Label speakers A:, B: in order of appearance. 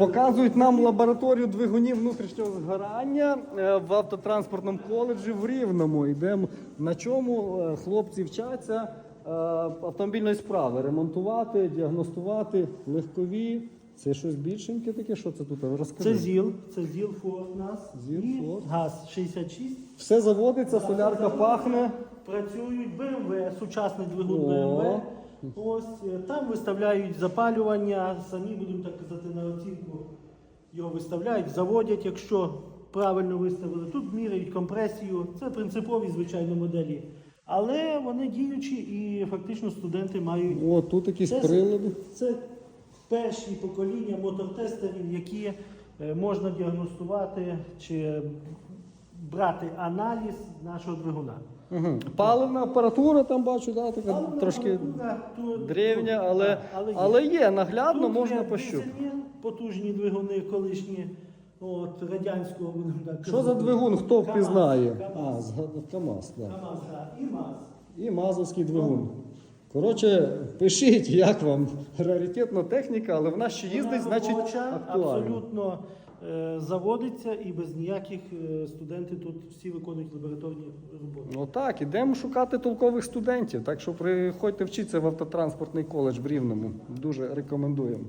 A: Показують нам лабораторію двигунів внутрішнього згорання е, в автотранспортному коледжі в Рівному. Йдемо на чому е, хлопці вчаться е, автомобільної справи ремонтувати, діагностувати легкові. Це щось більшеньке таке, що це тут? Розкажи.
B: Це ЗІЛ, це ЗІЛ Форд у нас.
A: ЗІЛ
B: і
A: Форд.
B: ГАЗ 66.
A: Все заводиться, солярка пахне.
B: Працюють БМВ, сучасний двигун БМВ. Ось е, там виставляють запалювання, самі будемо так казати на оцінку. Його виставляють, заводять, якщо правильно виставили. Тут міряють компресію. Це принципові, звичайно, моделі. Але вони діючі і фактично студенти мають
A: О, тут якісь
B: Це-
A: прилади.
B: Це перші покоління мотортестерів, які е, можна діагностувати чи брати аналіз нашого двигуна.
A: Угу. Паливна апаратура там бачу, да, така
B: Паливна
A: трошки
B: апаратура,
A: древня, але,
B: Так, але є.
A: але є наглядно,
B: Тут
A: можна
B: є
A: пощупати.
B: дизельні потужні двигуни колишні от, радянського будемо так
A: Що за
B: казати.
A: двигун, хто
B: КАМАЗ,
A: впізнає?
B: КАМАЗ.
A: А, згадав КАМАЗ, так.
B: КАМАЗ, так, і МАЗ.
A: І мазовський двигун. Коротше, пишіть, як вам раритетна техніка, але вона ще їздить,
B: Вона
A: значить
B: робоча,
A: актуальна.
B: абсолютно заводиться і без ніяких студентів студенти тут всі виконують лабораторні роботи.
A: Ну так, ідемо шукати толкових студентів. Так що приходьте вчитися в автотранспортний коледж в Рівному. Дуже рекомендуємо.